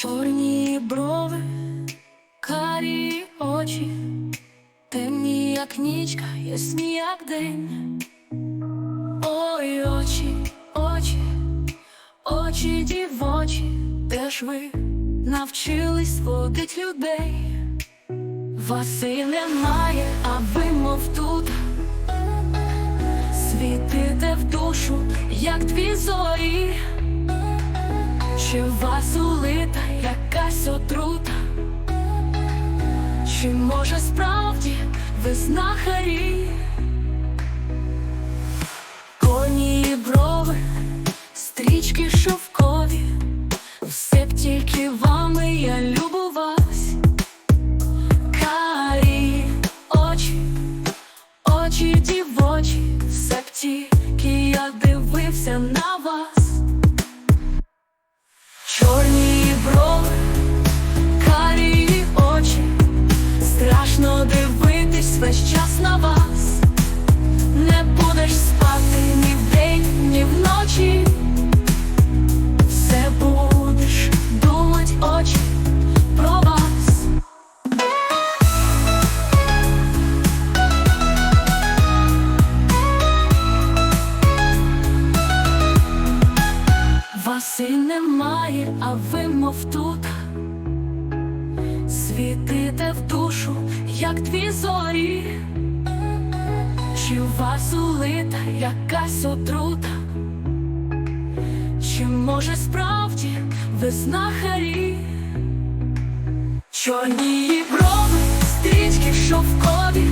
Чорні брови, карі очі, темні, як нічка, ясні, як день. Ой, очі, очі, очі дівочі, де ж ви навчились водить людей? Вас і немає, а ви мов тут Світите в душу, як дві зорі, якась чи може справді ви знахарі? Страшно дивитись весь час на вас. Не будеш спати ні вдень, ні вночі. Все будеш думать очі про вас. Вас немає, а ви мов тут Світите як дві зорі, чи у вас улита якась отрута, чи може справді ви знахарі? Чорні брови, стрічки шовкові,